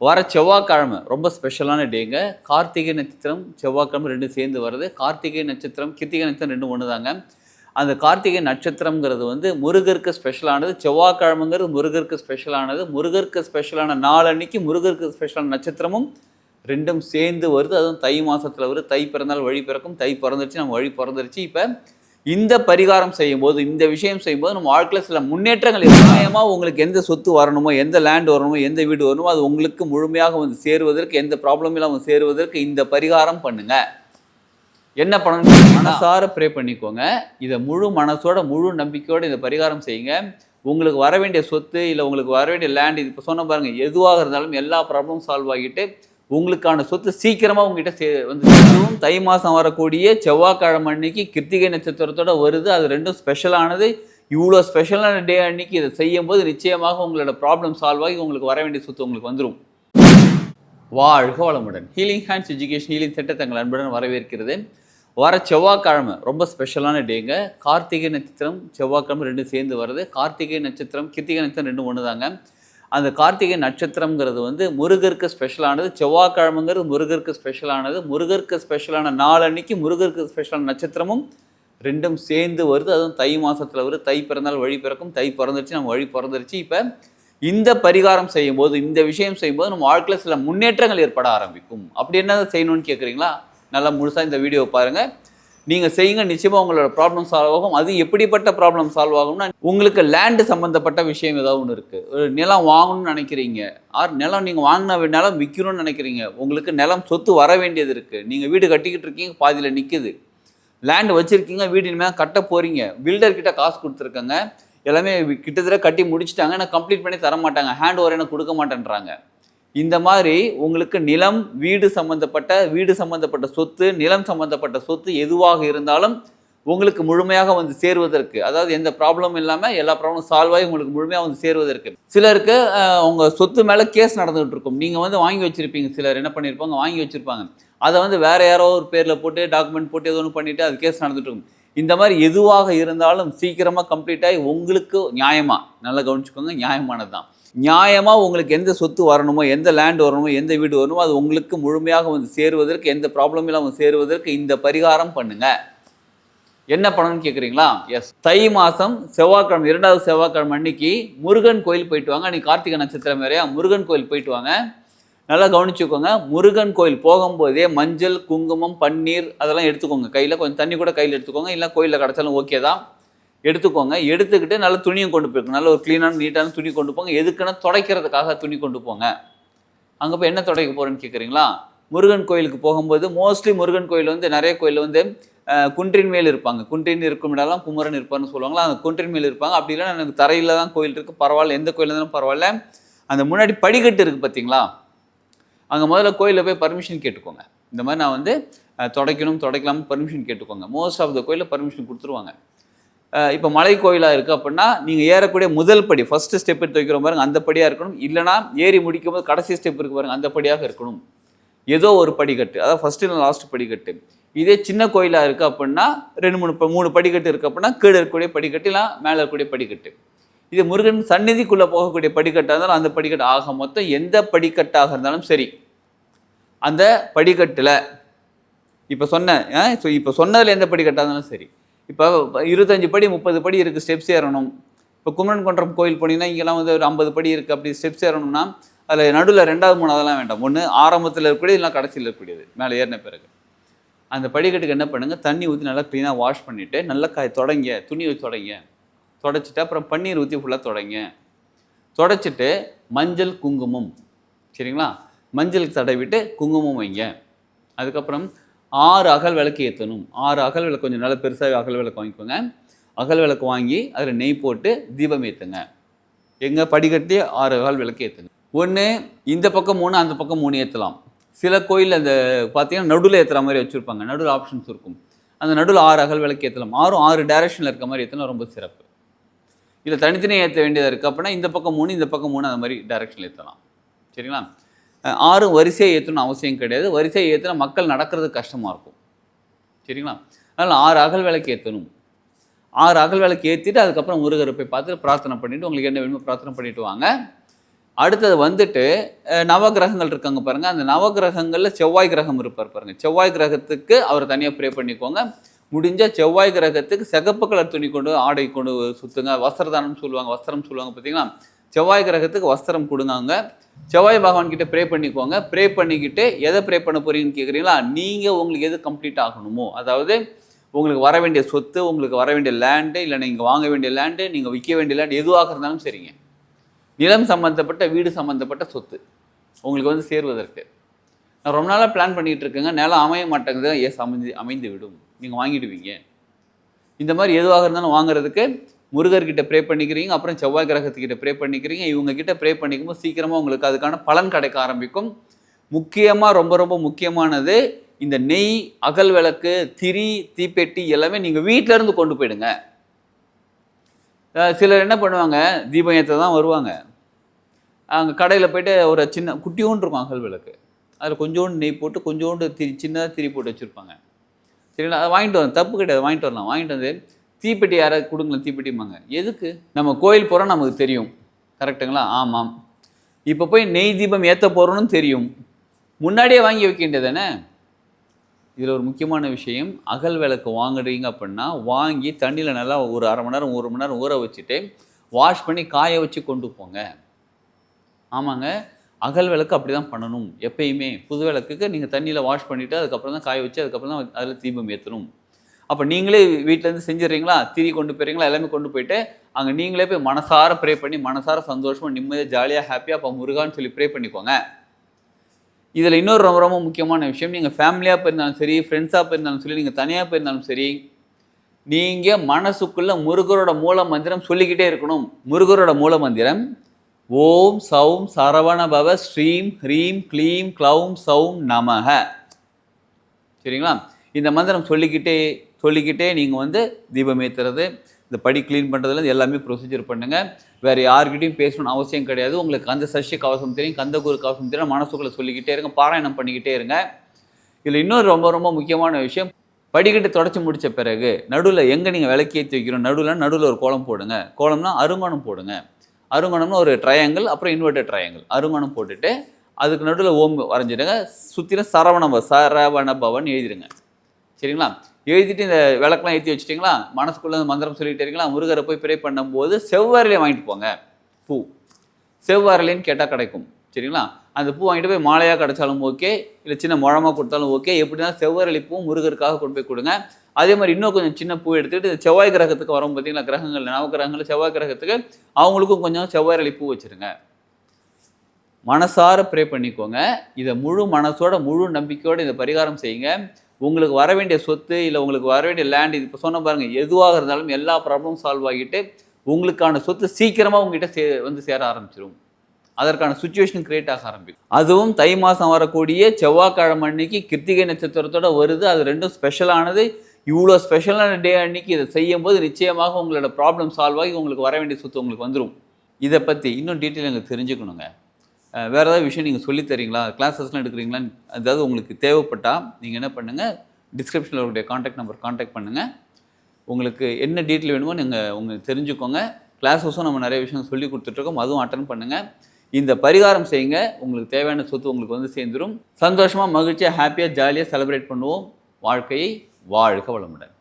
வர செவ்வாய்க்கிழமை ரொம்ப ஸ்பெஷலான டேங்க கார்த்திகை நட்சத்திரம் செவ்வாய்க்கிழமை ரெண்டும் சேர்ந்து வருது கார்த்திகை நட்சத்திரம் கிருத்திகை நட்சத்திரம் ரெண்டும் ஒன்று தாங்க அந்த கார்த்திகை நட்சத்திரங்கிறது வந்து முருகருக்கு ஸ்பெஷலானது செவ்வாய்க்கிழமைங்கிறது முருகருக்கு ஸ்பெஷலானது முருகருக்கு ஸ்பெஷலான நாளன்னைக்கு முருகருக்கு ஸ்பெஷலான நட்சத்திரமும் ரெண்டும் சேர்ந்து வருது. அதுவும் தை மாதத்தில் வருது. தை பிறந்தால் வழி பிறக்கும். தை பிறந்துருச்சு நம்ம வழி பிறந்துருச்சு. இப்போ இந்த பரிகாரம் செய்யும்போது இந்த விஷயம் செய்யும்போது நம்ம வாழ்க்கையில் சில முன்னேற்றங்கள் நிச்சயமாக உங்களுக்கு எந்த சொத்து வரணுமோ எந்த லேண்ட் வரணுமோ எந்த வீடு வரணுமோ அது உங்களுக்கு முழுமையாக வந்து சேருவதற்கு எந்த ப்ராப்ளம் இல்லாமல் சேருவதற்கு இந்த பரிகாரம் பண்ணுங்க. என்ன பண்ணணும் மனசார ப்ரே பண்ணிக்கோங்க. இதை முழு மனசோட முழு நம்பிக்கையோட இந்த பரிகாரம் செய்யுங்க. உங்களுக்கு வர வேண்டிய சொத்து இல்லை உங்களுக்கு வர வேண்டிய லேண்ட் இது இப்போ சொன்ன பாருங்கள் எதுவாக இருந்தாலும் எல்லா ப்ராப்ளமும் சால்வ் ஆகிட்டு உங்களுக்கான சொத்து சீக்கிரமாக உங்ககிட்ட சே வந்து சேரும் தை மாதம் வரக்கூடிய செவ்வாய்க்கிழமை அன்னைக்கு கிருத்திகை நட்சத்திரத்தோட வருது. அது ரெண்டும் ஸ்பெஷலானது இவ்வளோ ஸ்பெஷலான டே அன்னைக்கு இதை செய்யும்போது நிச்சயமாக உங்களோட ப்ராப்ளம் சால்வ் ஆகி உங்களுக்கு வர வேண்டிய சொத்து உங்களுக்கு வந்துடும் வாழ்க வளமுடன். Healing hands education healing centre தங்கள் அன்புடன் வரவேற்கிறது. வர செவ்வாய்க்கிழமை ரொம்ப ஸ்பெஷலான டேங்க கார்த்திகை நட்சத்திரம் செவ்வாய்க்கிழமை ரெண்டும் சேர்ந்து வருது. கார்த்திகை நட்சத்திரம் கிருத்திகை நட்சத்திரம் ரெண்டும் ஒன்று தாங்க அந்த கார்த்திகை நட்சத்திரங்கிறது வந்து முருகருக்கு ஸ்பெஷலானது செவ்வாய்க்கிழமைங்கிறது முருகருக்கு ஸ்பெஷலானது முருகருக்கு ஸ்பெஷலான நாள் அன்னைக்கு முருகருக்கு ஸ்பெஷலான நட்சத்திரமும் ரெண்டும் சேர்ந்து வருது. அதுவும் தை மாதத்தில் வருது. தை பிறந்தால் வழி பிறக்கும். தை பிறந்துருச்சு நம்ம வழி பிறந்துருச்சு. இப்போ இந்த பரிகாரம் செய்யும்போது இந்த விஷயம் செய்யும்போது நம்ம வாழ்க்கையில் சில முன்னேற்றங்கள் ஏற்பட ஆரம்பிக்கும். அப்படி என்ன செய்யணும்னு கேட்குறீங்களா நல்லா முழுசாக இந்த வீடியோவை பாருங்கள் நீங்கள் செய்யுங்க நிச்சயமாக உங்களோட ப்ராப்ளம் சால்வ் ஆகும். அது எப்படிப்பட்ட ப்ராப்ளம் சால்வ் ஆகும்னா உங்களுக்கு லேண்டு சம்மந்தப்பட்ட விஷயம் ஏதாவது ஒன்று இருக்குது ஒரு நிலம் வாங்கணும்னு நினைக்கிறீங்க. ஆர் நிலம் நீங்கள் வாங்கின நிலம் விற்கணும்னு நினைக்கிறீங்க. உங்களுக்கு நிலம் சொத்து வர வேண்டியது இருக்குது நீங்கள் வீடு கட்டிக்கிட்டு இருக்கீங்க பாதியில் நிற்குது லேண்டு வச்சுருக்கீங்க வீடு இனிமேல் கட்ட போகிறீங்க பில்டர்கிட்ட காசு கொடுத்துருக்கங்க. எல்லாமே கிட்டத்தட்ட கட்டி முடிச்சிட்டாங்க. ஆனால் கம்ப்ளீட் பண்ணி தர மாட்டாங்க ஹேண்ட் ஓவர் எனக்கு கொடுக்க மாட்டேன்றாங்க. இந்த மாதிரி உங்களுக்கு நிலம் வீடு சம்பந்தப்பட்ட வீடு சம்பந்தப்பட்ட சொத்து நிலம் சம்பந்தப்பட்ட சொத்து எதுவாக இருந்தாலும் உங்களுக்கு முழுமையாக வந்து சேருவதற்கு அதாவது எந்த ப்ராப்ளமும் இல்லாமல் எல்லா ப்ராப்ளமும் சால்வ் ஆகி உங்களுக்கு முழுமையாக வந்து சேருவதற்கு. சிலருக்கு உங்கள் சொத்து மேலே கேஸ் நடந்துகிட்டு இருக்கும். நீங்கள் வந்து வாங்கி வச்சுருப்பீங்க. சிலர் என்ன பண்ணியிருப்பாங்க வாங்கி வச்சுருப்பாங்க. அதை வந்து வேறு யாரோ ஒரு பேரில் போட்டு டாக்குமெண்ட் போட்டு ஏதோ ஒன்று பண்ணிவிட்டு அது கேஸ் நடந்துகிட்டு இருக்கும். இந்த மாதிரி எதுவாக இருந்தாலும் சீக்கிரமாக கம்ப்ளீட் ஆகி உங்களுக்கு நியாயமாக நல்லா கவனிச்சுக்கோங்க நியாயமானது தான் நியாயமாக உங்களுக்கு எந்த சொத்து வரணுமோ எந்த லேண்ட் வரணுமோ எந்த வீடு வரணுமோ அது உங்களுக்கு முழுமையாக வந்து சேருவதற்கு எந்த ப்ராப்ளமும் இல்லாமல் சேருவதற்கு இந்த பரிகாரம் பண்ணுங்கள் என்ன பண்ணணும்னு கேட்குறீங்களா எஸ் தை மாதம் செவ்வாய்க்கிழமை இரண்டாவது செவ்வாய்க்கிழமை அன்னைக்கு முருகன் கோயில் போயிட்டு வாங்க. அன்றைக்கி கார்த்திகை நட்சத்திரம் வேறையா? முருகன் கோயில் போயிட்டு வாங்க. நல்லா கவனிச்சுக்கோங்க. முருகன் கோயில் போகும்போதே மஞ்சள் குங்குமம் பன்னீர் அதெல்லாம் எடுத்துக்கோங்க. கையில் கொஞ்சம் தண்ணி கூட கையில் எடுத்துக்கோங்க. இல்லை கோயிலில் கிடச்சாலும் ஓகே தான். எடுத்துக்கோங்க. எடுத்துக்கிட்டு நல்ல துணியும் கொண்டு போயிருக்கோங்க நல்ல ஒரு க்ளீனான நீட்டான துணி கொண்டு போங்க. எதுக்குன்னா துடைக்கிறதுக்காக துணி கொண்டு போங்க. அங்கே போய் என்ன துடைக்க போகிறேன்னு கேட்குறீங்களா முருகன் கோயிலுக்கு போகும்போது மோஸ்ட்லி முருகன் கோயில் வந்து நிறைய கோயில் வந்து குன்றின் மேல் இருப்பாங்க. குன்றின் இருக்கும் இடம்லாம் குமரன் இருப்பார்னு சொல்லுவாங்களா? அந்த குன்றின் மேல் இருப்பாங்க. அப்படி இல்லைனா எனக்கு தரையில் தான் கோயில் இருக்குது பரவாயில்ல. எந்த கோயில் இருந்தாலும் பரவாயில்ல. அந்த முன்னாடி படிக்கட்டு இருக்குது பார்த்தீங்களா அங்கே முதல்ல கோயிலில் போய் பர்மிஷன் கேட்டுக்கோங்க. இந்த மாதிரி நான் வந்து தொடக்கணும் துடைக்கணும் பர்மிஷன் கேட்டுக்கோங்க. மோஸ்ட் ஆஃப் த கோயிலில் பர்மிஷன் கொடுத்துருவாங்க. இப்போ மலை கோயிலாக இருக்குது அப்படின்னா நீங்கள் ஏறக்கூடிய முதல் படி ஃபஸ்ட்டு ஸ்டெப் எடுத்து வைக்கிற பாருங்க அந்த படியாக இருக்கணும். இல்லைனா ஏறி முடிக்கும் போது கடைசி ஸ்டெப் இருக்கு பாருங்க அந்த படியாக இருக்கணும். ஏதோ ஒரு படிக்கட்டு அதாவது ஃபஸ்ட்டு இல்லை லாஸ்ட் படிக்கட்டு. இதே சின்ன கோயிலாக இருக்குது அப்படின்னா ரெண்டு மூணு ப- மூணு படிக்கட்டு இருக்குது அப்படின்னா கீழே இருக்கக்கூடிய படிக்கட்டு இல்லை மேலே இருக்கக்கூடிய படிக்கட்டு. இது முருகன் சந்நிதிக்குள்ளே போகக்கூடிய படிக்கட்டாக இருந்தாலும் அந்த படிக்கட்டு ஆக மொத்தம் எந்த படிக்கட்டாக இருந்தாலும் சரி. அந்த படிக்கட்டில் இப்போ சொன்னேன் ஸோ இப்போ சொன்னதில் எந்த படிக்கட்டாக இருந்தாலும் சரி. இப்போ இருபத்தஞ்சு படி முப்பது படி இருக்குது ஸ்டெப்ஸ் ஏறணும். இப்போ குமரன் குன்றம் கோயில் போனீங்கன்னா இங்கெல்லாம் வந்து ஒரு ஐம்பது படி இருக்குது அப்படி ஸ்டெப்ஸ் ஏறணும்னா அதில் நடுவில் ரெண்டாவது மூணாவதுலாம் வேண்டாம். ஒன்று ஆரம்பத்தில் இருக்கக்கூடியது இல்லை கடைசியில் இருக்கக்கூடியது. மேலே ஏறின பிறகு. அந்த படிக்கட்டுக்கு என்ன பண்ணுங்கள் தண்ணி ஊற்றி நல்லா க்ளீனாக வாஷ் பண்ணிவிட்டு நல்லா காய் தொடங்க. துணி வச்சு தொடங்க. தொடச்சிட்டு அப்புறம் பன்னீர் ஊற்றி ஃபுல்லாக தொடங்க. தொடச்சிட்டு மஞ்சள் குங்குமம். சரிங்களா? மஞ்சள் தடவிட்டு குங்குமம் வைங்க. அதுக்கப்புறம் ஆறு அகல் விளக்கு ஏற்றணும் ஆறு அகல் விளக்கு கொஞ்சம் நல்லா பெருசாக அகல் விளக்கு வாங்கிக்கோங்க. அகல் விளக்கு வாங்கி அதில் நெய் போட்டு தீபம் ஏற்றுங்க எங்கே படிக்கட்டி ஆறு அகல் விளக்கு ஏற்றுங்க ஒன்று இந்த பக்கம் மூணு அந்த பக்கம் மூணு ஏற்றலாம் சில கோயில் அந்த பார்த்தீங்கன்னா நடுவில் ஏற்றுற மாதிரி வச்சுருப்பாங்க. நடுவில் ஆப்ஷன்ஸ் இருக்கும். அந்த நடுவில் ஆறு அகல் விளக்கு ஏற்றலாம் ஆறும் ஆறு டைரக்ஷனில் இருக்க மாதிரி ஏற்றினா ரொம்ப சிறப்பு. இல்லை தனித்தனியாக ஏற்ற வேண்டியதாக இருக்குது அப்படின்னா இந்த பக்கம் மூணு இந்த பக்கம் மூணு அந்த மாதிரி டைரக்ஷனில் ஏற்றலாம் சரிங்களா? ஆறும் வரிசையை ஏற்றணும் அவசியம் கிடையாது. வரிசையை ஏற்றினா மக்கள் நடக்கிறது கஷ்டமாக இருக்கும். சரிங்களா? அதனால் ஆறு அகல் விளக்கு ஏற்றணும் ஆறு அகல் விளக்கு ஏற்றிட்டு அதுக்கப்புறம் முருகரை போய் பார்த்து பிரார்த்தனை பண்ணிவிட்டு உங்களுக்கு என்ன வேணுமோ பிரார்த்தனை பண்ணிவிட்டு வாங்க. அடுத்தது வந்துட்டு நவகிரகங்கள் இருக்காங்க பாருங்கள் அந்த நவகிரகங்களில் செவ்வாய் கிரகம் இருப்பார் பாருங்கள் செவ்வாய் கிரகத்துக்கு அவர் தனியாக ப்ரே பண்ணிக்கோங்க. முடிஞ்சால் செவ்வாய் கிரகத்துக்கு சிகப்பு கலர் துணி கொண்டு ஆடை கொண்டு சுற்றுங்க வஸ்திரதானம் சொல்லுவாங்க. வஸ்திரம் சொல்லுவாங்க பார்த்தீங்களா செவ்வாய் கிரகத்துக்கு வஸ்திரம் கொடுங்க. செவ்வாய் பகவான் கிட்ட ப்ரே பண்ணிக்கோங்க. ப்ரே பண்ணிக்கிட்டு எதை ப்ரே பண்ண போறீங்கன்னு கேட்குறீங்களா நீங்கள் உங்களுக்கு எது கம்ப்ளீட் ஆகணுமோ அதாவது உங்களுக்கு வர வேண்டிய சொத்து உங்களுக்கு வர வேண்டிய லேண்டு இல்லை நீங்கள் வாங்க வேண்டிய லேண்டு நீங்கள் விற்க வேண்டிய லேண்டு எதுவாக இருந்தாலும் சரிங்க. நிலம் சம்மந்தப்பட்ட வீடு சம்மந்தப்பட்ட சொத்து உங்களுக்கு வந்து சேர்வதற்கு. நான் ரொம்ப நாளாக பிளான் பண்ணிகிட்டு இருக்கேங்க. நிலம் அமைய மாட்டேங்குது எஸ் அமைஞ்சு அமைந்து விடும் நீங்கள் வாங்கிடுவீங்க. இந்த மாதிரி எதுவாக இருந்தாலும் வாங்குறதுக்கு முருகர்கிட்ட ப்ரே பண்ணிக்கிறீங்க அப்புறம் செவ்வாய் கிரகத்துக்கிட்ட ப்ரே பண்ணிக்கிறீங்க. இவங்க கிட்ட ப்ரே பண்ணிக்கும்போது சீக்கிரமாக உங்களுக்கு அதுக்கான பலன் கிடைக்க ஆரம்பிக்கும். முக்கியமாக ரொம்ப ரொம்ப முக்கியமானது இந்த நெய் அகல் விளக்கு திரி தீப்பெட்டி எல்லாமே நீங்கள் வீட்டில இருந்து கொண்டு போயிடுங்க. சிலர் என்ன பண்ணுவாங்க தீபம் ஏற்ற தான் வருவாங்க. அங்கே கடையில் போயிட்டு ஒரு சின்ன குட்டியோண்டு இருக்கும் அகல் விளக்கு. அதில் கொஞ்சோண்டு நெய் போட்டு கொஞ்சோண்டு திரி சின்னதாக திரி போட்டு வச்சுருப்பாங்க. சரிங்களா? அதை வாங்கிட்டு வரணும் தப்பு கிடையாது வாங்கிட்டு வரலாம். வாங்கிட்டு வந்து தீப்பெட்டி யாராவது கொடுங்களேன் தீப்பெட்டிம்பாங்க. எதுக்கு? நம்ம கோயில் போகிறோம் நமக்கு தெரியும். கரெக்டுங்களா ஆமாம். இப்போ போய் நெய் தீபம் ஏற்ற போகிறோன்னு தெரியும். முன்னாடியே வாங்கி வைக்க வேண்டியது தானே இதில் ஒரு முக்கியமான விஷயம் அகல் விளக்கு வாங்குறீங்க அப்படின்னா வாங்கி தண்ணியில் நல்லா ஒரு அரை மணி நேரம் ஒரு மணி நேரம் ஊற வச்சுட்டு வாஷ் பண்ணி காய வச்சு கொண்டு போங்க. ஆமாங்க. அகல் விளக்கு அப்படி தான் பண்ணணும் எப்பயுமே. புது விளக்குக்கு நீங்கள் தண்ணியில் வாஷ் பண்ணிவிட்டு அதுக்கப்புறம் தான் காய வச்சு அதுக்கப்புறம் தான் அதில் தீபம் ஏற்றணும் அப்போ நீங்களே வீட்டிலேருந்து செஞ்சிடறீங்களா? திரி கொண்டு போயிடுறீங்களா? எல்லாமே கொண்டு போயிட்டு அங்கே நீங்களே போய் மனசார ப்ரே பண்ணி மனசார சந்தோஷமாக நிம்மதியாக ஜாலியாக ஹாப்பியாக அப்போ முருகான்னு சொல்லி ப்ரே பண்ணிக்கோங்க. இதில் இன்னொரு ரொம்ப ரொம்ப முக்கியமான விஷயம் நீங்கள் ஃபேமிலியாக போயிருந்தாலும் சரி ஃப்ரெண்ட்ஸாக போயிருந்தாலும் சரி நீங்கள் தனியாக போயிருந்தாலும் சரி நீங்கள் மனசுக்குள்ளே முருகரோட மூல மந்திரம் சொல்லிக்கிட்டே இருக்கணும். முருகரோட மூல மந்திரம் ஓம் சௌம் சரவண பவ ஸ்ரீம் ஹ்ரீம் க்ளீம் க்ளௌம் சௌம் நமக. சரிங்களா? இந்த மந்திரம் சொல்லிக்கிட்டே சொல்லிக்கிட்டே நீங்கள் வந்து தீபம் ஏற்றுறது இந்த படி க்ளீன் பண்ணுறதுல எல்லாமே ப்ரொசீஜர் பண்ணுங்கள் வேறு யார்கிட்டையும் பேசணும்னு அவசியம் கிடையாது. உங்களுக்கு கந்த சஷ்டி கவசம் தெரியும் கந்த குரு கவசம் தெரியும். மனசுக்குள்ளே சொல்லிக்கிட்டே இருங்க பாராயணம் பண்ணிக்கிட்டே இருங்க. இதில் இன்னொரு ரொம்ப ரொம்ப முக்கியமான விஷயம் படிக்கட்டு தொடச்சி முடிச்ச பிறகு நடுவில் எங்கே நீங்கள் விளக்கி ஏற்றி வைக்கிறோம்? நடுவில் நடுவில் ஒரு கோலம் போடுங்க. கோலம்னா அருங்கோணம் போடுங்க. அருங்கோணம்னா ஒரு ட்ரையாங்கிள் அப்புறம் இன்வெர்டட் ட்ரையாங்கிள் அருங்கோணம் போட்டுட்டு அதுக்கு நடுவில் ஓம் வரைஞ்சிடுங்க. சுற்றிலும் சரவண பவ சரவண பவன் எழுதிடுங்க. சரிங்களா? எழுதிட்டு இந்த விளக்கெல்லாம் ஏற்றி வச்சிட்டிங்களா? மனசுக்குள்ளே மந்திரம் சொல்லிகிட்டே இருக்கீங்களா முருகரை போய் ப்ரே பண்ணும்போது செவ்வாரிலே வாங்கிட்டு போங்க. பூ. செவ்வாரிலேன்னு கேட்டால் கிடைக்கும். சரிங்களா? அந்த பூ வாங்கிட்டு போய் மாலையாக கிடைச்சாலும் ஓகே இல்லை சின்ன முழமாக கொடுத்தாலும் ஓகே எப்படினா செவ்வரளி பூ முருகருக்காக கொண்டு போய் கொடுங்க. அதே மாதிரி இன்னும் கொஞ்சம் சின்ன பூ எடுத்துகிட்டு இந்த செவ்வாய் கிரகத்துக்கு வரும் பார்த்தீங்களா? கிரகங்கள் நவகிரகங்கள் செவ்வாய் கிரகத்துக்கு அவங்களுக்கும் கொஞ்சம் செவ்வாய் பூ வச்சுருங்க. மனசார ப்ரே பண்ணிக்கோங்க. இதை முழு மனசோட முழு நம்பிக்கையோடு இதை பரிகாரம் செய்யுங்க. உங்களுக்கு வர வேண்டிய சொத்து இல்லை உங்களுக்கு வர வேண்டிய லேண்ட் இது. இப்போ சொன்ன பாருங்கள் எதுவாக இருந்தாலும் எல்லா ப்ராப்ளமும் சால்வ் ஆகிட்டு உங்களுக்கான சொத்து சீக்கிரமாக உங்ககிட்ட சே வந்து சேர ஆரம்பிச்சிடும் அதற்கான சுச்சுவேஷன் கிரியேட் ஆக ஆரம்பிக்கும். அதுவும் தை மாதம் வரக்கூடிய செவ்வாய்க்கிழமை அன்னைக்கு கிருத்திகை நட்சத்திரத்தோட வருது. அது ரெண்டும் ஸ்பெஷலானது இவ்வளோ ஸ்பெஷலான டே அன்னைக்கு இதை செய்யும்போது நிச்சயமாக உங்களோட ப்ராப்ளம் சால்வ் ஆகி உங்களுக்கு வர வேண்டிய சொத்து உங்களுக்கு வந்துடும் இதை பற்றி இன்னும் டீட்டெயில் எனக்கு தெரிஞ்சுக்கணுங்க. வேறு ஏதாவது விஷயம் நீங்கள் சொல்லித் தரீங்களா? கிளாஸஸ்லாம் எடுக்கிறீங்களா? அதாவது உங்களுக்கு தேவைப்பட்டால் நீங்கள் என்ன பண்ணுங்கள் டிஸ்கிரிப்ஷனில் உங்களுடைய காண்டாக்ட் நம்பர் காண்டாக்ட் பண்ணுங்கள் உங்களுக்கு என்ன டீட்டெயில் வேணுமோ நீங்கள் உங்களுக்கு தெரிஞ்சுக்கோங்க. கிளாஸஸும் நம்ம நிறைய விஷயம் சொல்லி கொடுத்துட்ருக்கோம். அதுவும் அட்டன் பண்ணுங்கள் இந்த பரிகாரம் செய்யுங்க. உங்களுக்கு தேவையான சொத்து உங்களுக்கு வந்து சேர்ந்துடும் சந்தோஷமாக மகிழ்ச்சியாக ஹாப்பியாக ஜாலியாக செலிப்ரேட் பண்ணுவோம். வாழ்க்கையை வாழ்க வளமுடன்.